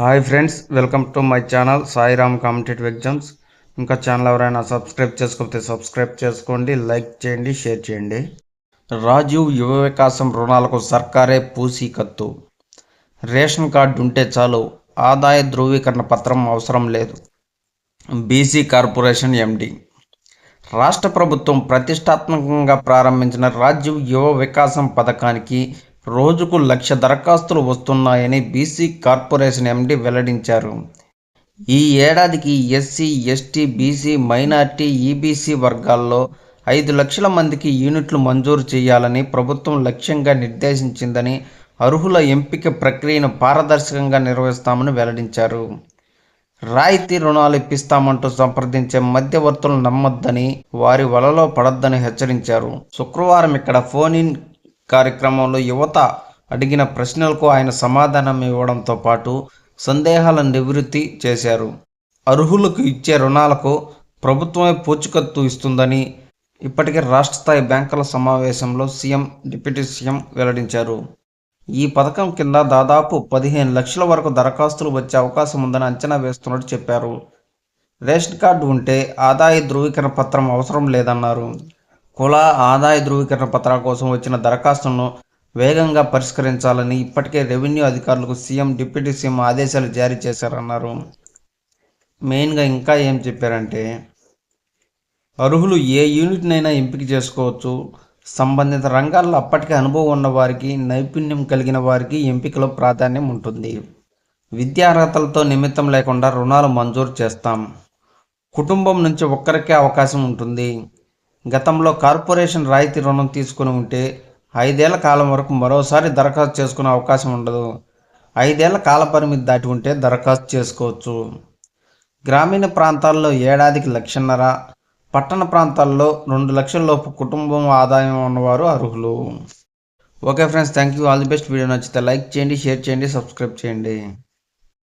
Hi friends welcome to my channel Sairam competitive exams. ఇంకా channel ఎవరైనా subscribe చేసుకోకపోతే subscribe చేసుకోండి లైక్ చేయండి షేర్ చేయండి. రాజీవ్ యువ వికాసం రుణాలకు సర్కారే పూసీకత్తు రేషన్ కార్డు ఉంటే చాలు ఆదాయ ధృవీకరణ పత్రం అవసరం లేదు. BC corporation MD. రాష్ట్ర ప్రభుత్వం ప్రతిష్టాత్మకంగా ప్రారంభించిన రాజీవ్ యువ వికాసం పథకానికి రోజుకు లక్ష దరఖాస్తులు వస్తున్నాయని బీసీ కార్పొరేషన్ ఎండి వెల్లడించారు. ఈ ఏడాదికి SC ST BC minority EBC వర్గాల్లో ఐదు లక్షల మందికి యూనిట్లు మంజూరు చేయాలని ప్రభుత్వం లక్ష్యంగా నిర్దేశించిందని అర్హుల ఎంపిక ప్రక్రియను పారదర్శకంగా నిర్వహిస్తామని వెల్లడించారు. రాయితీ రుణాలు ఇప్పిస్తామంటూ సంప్రదించే మధ్యవర్తులను నమ్మొద్దని వారి వలలో పడొద్దని హెచ్చరించారు. శుక్రవారం ఇక్కడ ఫోన్ ఇన్ కార్యక్రమంలో యువత అడిగిన ప్రశ్నలకు ఆయన సమాధానం ఇవ్వడంతో పాటు సందేహాలను నివృత్తి చేశారు. అర్హులకు ఇచ్చే రుణాలకు ప్రభుత్వమే పూచికత్తు ఇస్తుందని ఇప్పటికే రాష్ట్ర స్థాయి బ్యాంకుల సమావేశంలో సీఎం డిప్యూటీ సీఎం వెల్లడించారు. ఈ పథకం కింద దాదాపు పదిహేను లక్షల వరకు దరఖాస్తులు వచ్చే అవకాశం ఉందని అంచనా వేస్తున్నట్టు చెప్పారు. రేషన్ కార్డు ఉంటే ఆదాయ ధృవీకరణ పత్రం అవసరం లేదన్నారు. కుల ఆదాయ ధృవీకరణ పత్రాల కోసం వచ్చిన దరఖాస్తులను వేగంగా పరిష్కరించాలని ఇప్పటికే రెవెన్యూ అధికారులకు సీఎం డిప్యూటీ సీఎం ఆదేశాలు జారీ చేశారన్నారు. మెయిన్గా ఇంకా ఏం చెప్పారంటే అర్హులు ఏ యూనిట్నైనా ఎంపిక చేసుకోవచ్చు. సంబంధిత రంగాల్లో అప్పటికే అనుభవం ఉన్న వారికి నైపుణ్యం కలిగిన వారికి ఎంపికలో ప్రాధాన్యం ఉంటుంది. విద్యార్హతలతో నిమిత్తం లేకుండా రుణాలు మంజూరు చేస్తాం. కుటుంబం నుంచి ఒక్కరికే అవకాశం ఉంటుంది. గతంలో కార్పొరేషన్ రాయితీ రుణం తీసుకుని ఉంటే ఐదేళ్ళ కాలం వరకు మరోసారి దరఖాస్తు చేసుకునే అవకాశం ఉండదు. ఐదేళ్ళ కాల పరిమితి దాటి ఉంటే దరఖాస్తు చేసుకోవచ్చు. గ్రామీణ ప్రాంతాల్లో ఏడాదికి లక్షన్నర పట్టణ ప్రాంతాల్లో రెండు లక్షల లోపు కుటుంబం ఆదాయం ఉన్నవారు అర్హులు. Okay friends thank you all the best. Video నచ్చితే లైక్ చేయండి షేర్ చేయండి సబ్స్క్రైబ్ చేయండి.